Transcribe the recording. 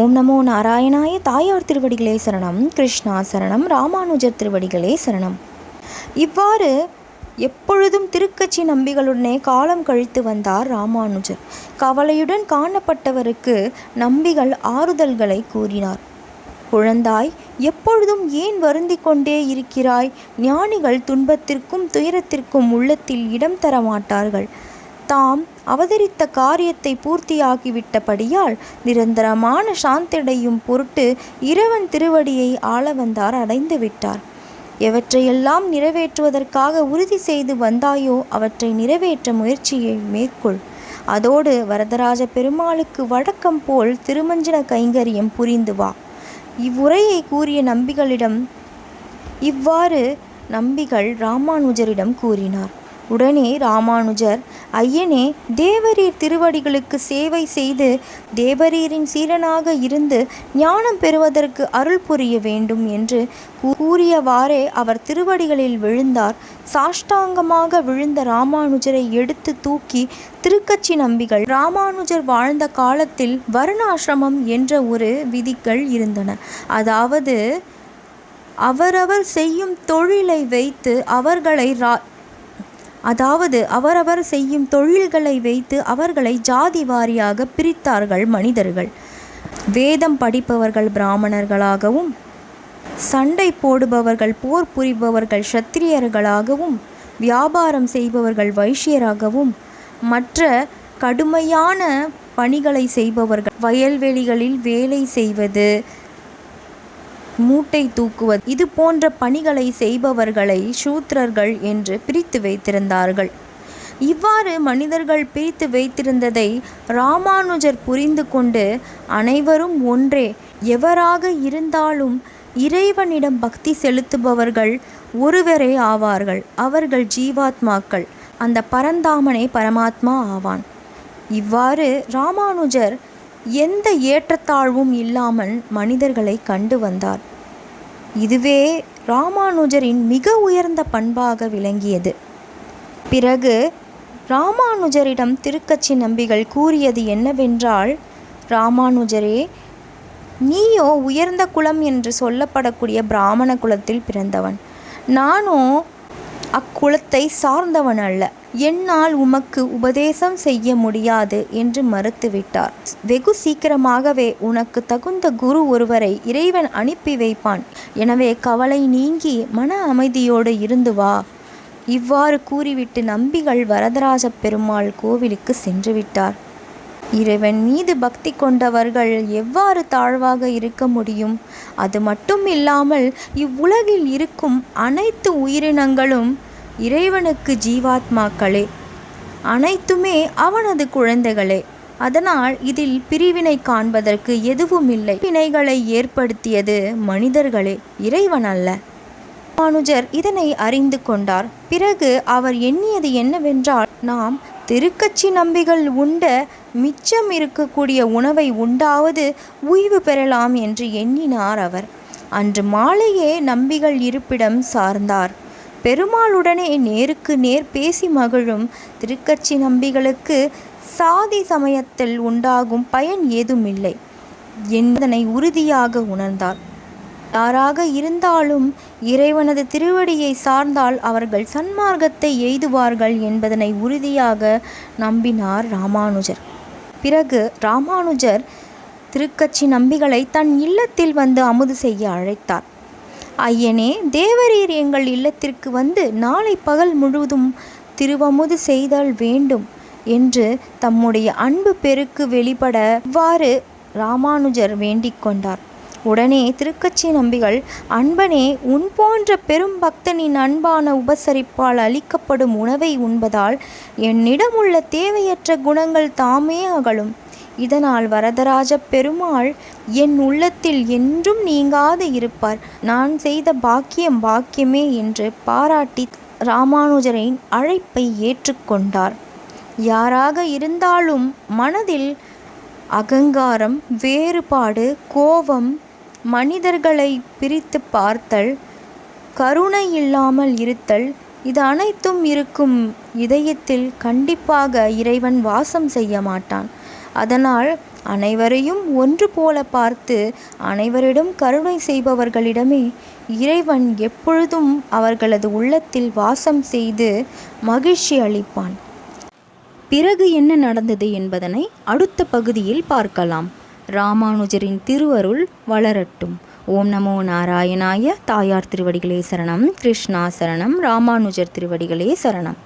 ஓம் நமோ நாராயணாய தாயார் திருவடிகளே சரணம் கிருஷ்ணா சரணம் ராமானுஜர் திருவடிகளே சரணம். இவ்வாறு எப்பொழுதும் திருக்கட்சி நம்பிகளுடனே காலம் கழித்து வந்தார் ராமானுஜர். கவலையுடன் காணப்பட்டவருக்கு நம்பிகள் ஆறுதல்களை கூறினார். குழந்தாய் எப்பொழுதும் ஏன் வருந்திக் கொண்டே இருக்கிறாய்? ஞானிகள் துன்பத்திற்கும் துயரத்திற்கும் உள்ளத்தில் இடம் தர மாட்டார்கள் தாம் அவதரித்த காரியத்தை பூர்த்தியாகிவிட்டபடியால் நிரந்தரமான சாந்தடையும் பொருட்டு இறைவன் திருவடியை ஆள வந்தார் அடைந்து விட்டார். எவற்றையெல்லாம் நிறைவேற்றுவதற்காக உறுதி செய்து வந்தாயோ அவற்றை நிறைவேற்ற முயற்சியை மேற்கொள். அதோடு வரதராஜ பெருமாளுக்கு வழக்கம் போல் திருமஞ்சன கைங்கரியம் புரிந்து வா. இவ்வுரையை கூறிய நம்பிகளிடம் இவ்வாறு நம்பிகள் ராமானுஜரிடம் கூறினார். உடனே ராமானுஜர் ஐயனே தேவரீர் திருவடிகளுக்கு சேவை செய்து தேவரீரின் சீரனாக இருந்து ஞானம் பெறுவதற்கு அருள் புரிய வேண்டும் என்று கூறியவாறே அவர் திருவடிகளில் விழுந்தார். சாஷ்டாங்கமாக விழுந்த ராமானுஜரை எடுத்து தூக்கி திருக்கட்சி நம்பிகள் ராமானுஜர் வாழ்ந்த காலத்தில் வருணாசிரமம் என்ற ஒரு விதிகள் இருந்தன. அதாவது அவரவர் செய்யும் தொழிலை வைத்து அவர்களை ரா அதாவது அவரவர் செய்யும் தொழில்களை வைத்து அவர்களை ஜாதி வாரியாக பிரித்தார்கள் மனிதர்கள். வேதம் படிப்பவர்கள் பிராமணர்களாகவும் சண்டை போடுபவர்கள் போர் புரிபவர்கள் சத்திரியர்களாகவும் வியாபாரம் செய்பவர்கள் வைஷ்யராகவும் மற்ற கடுமையான பணிகளை செய்பவர்கள். வயல்வெளிகளில் வேலை செய்வது மூட்டை தூக்குவது. இது போன்ற பணிகளை செய்பவர்களை சூத்திரர்கள் என்று பிரித்து வைத்திருந்தார்கள். இவ்வாறு மனிதர்கள் பிரித்து வைத்திருந்ததை ராமானுஜர் புரிந்து கொண்டு அனைவரும் ஒன்றே. எவராக இருந்தாலும் இறைவனிடம் பக்தி செலுத்துபவர்கள் ஒருவரே ஆவார்கள். அவர்கள் ஜீவாத்மாக்கள். அந்த பரந்தாமனே பரமாத்மா ஆவான். இவ்வாறு ராமானுஜர் எந்த ஏற்றத்தாழ்வும் இல்லாமல் மனிதர்களை கண்டு வந்தார். இதுவே ராமானுஜரின் மிக உயர்ந்த பண்பாக விளங்கியது. பிறகு ராமானுஜரிடம் திருக்கச்சி நம்பிகள் கூறியது என்னவென்றால் ராமானுஜரே நீயோ உயர்ந்த குலம் என்று சொல்லப்படக்கூடிய பிராமண குலத்தில் பிறந்தவன். நானோ அக்குலத்தை சார்ந்தவன் அல்ல. என்னால் உமக்கு உபதேசம் செய்ய முடியாது என்று மறுத்துவிட்டார். வெகு சீக்கிரமாகவே உனக்கு தகுந்த குரு ஒருவரை இறைவன் அனுப்பி வைப்பான். எனவே கவலை நீங்கி மன அமைதியோடு இருந்து வா. இவ்வாறு கூறிவிட்டு நம்பிகள் வரதராஜ பெருமாள் கோவிலுக்கு சென்று விட்டார். இறைவன் மீது பக்தி கொண்டவர்கள் எவ்வாறு தாழ்வாக இருக்க முடியும்? அது மட்டும் இல்லாமல் இவ்வுலகில் இருக்கும் அனைத்து உயிரினங்களும் இறைவனுக்கு ஜீவாத்மாக்களே. அனைத்துமே அவனது குழந்தைகளே. அதனால் இதில் பிரிவினை காண்பதற்கு எதுவும் இல்லை. வினைகளை ஏற்படுத்தியது மனிதர்களே இறைவன் அல்ல. மானுஜர் இதனை அறிந்து கொண்டார். பிறகு அவர் எண்ணியது என்னவென்றால் நாம் திருக்கட்சி நம்பிகள் உண்ட மிச்சம் இருக்கக்கூடிய உணவை உண்டாவது ஓய்வு பெறலாம் என்று எண்ணினார் அவர். அன்று மாலையே நம்பிகள் இருப்பிடம் சார்ந்தார். பெருமாளுடனே நேருக்கு நேர் பேசி மகிழும் திருக்கட்சி நம்பிகளுக்கு சாதி சமயத்தில் உண்டாகும் பயன் ஏதுமில்லை. என்பதனை உறுதியாக உணர்ந்தார். யாராக இருந்தாலும் இறைவனது திருவடியை சார்ந்தால் அவர்கள் சன்மார்க்கத்தை எய்துவார்கள் என்பதனை உறுதியாக நம்பினார் ராமானுஜர். பிறகு ராமானுஜர் திருக்கட்சி நம்பிகளை தன் இல்லத்தில் வந்து அமுது செய்ய அழைத்தார். ஐயனே தேவரீர் எங்கள் இல்லத்திற்கு வந்து நாளை பகல் முழுவதும் திருவமுது செய்தல் வேண்டும் என்று தம்முடைய அன்பு பெருக்கு வெளிப்பட இவ்வாறு ராமானுஜர் வேண்டிக் கொண்டார். உடனே திருக்கச்சி நம்பிகள் அன்பனே உன் போன்ற பெரும் பக்தனின் அன்பான உபசரிப்பால் அளிக்கப்படும் உணவை உண்பதால் என்னிடம் உள்ள தேவையற்ற குணங்கள் தாமே அகலும். இதனால் வரதராஜ பெருமாள் என் உள்ளத்தில் என்றும் நீங்காது இருப்பார். நான் செய்த பாக்கியம் பாக்கியமே என்று பாராட்டி ராமானுஜரின் அழைப்பை ஏற்றுக்கொண்டார். யாராக இருந்தாலும் மனதில் அகங்காரம் வேறுபாடு கோபம் மனிதர்களை பிரித்து பார்த்தல் கருணை இல்லாமல் இருத்தல் இது அனைத்தும் இருக்கும் இதயத்தில் கண்டிப்பாக இறைவன் வாசம் செய்ய மாட்டான். அதனால் அனைவரையும் ஒன்று போல பார்த்து அனைவரிடம் கருணை செய்பவர்களிடமே இறைவன் எப்பொழுதும் அவர்களது உள்ளத்தில் வாசம் செய்து மகிழ்ச்சி அளிப்பான். பிறகு என்ன நடந்தது என்பதனை அடுத்த பகுதியில் பார்க்கலாம். ராமானுஜரின் திருவருள் வளரட்டும். ஓம் நமோ நாராயணாய தாயார் திருவடிகளே சரணம் கிருஷ்ணா சரணம் ராமானுஜர் திருவடிகளே சரணம்.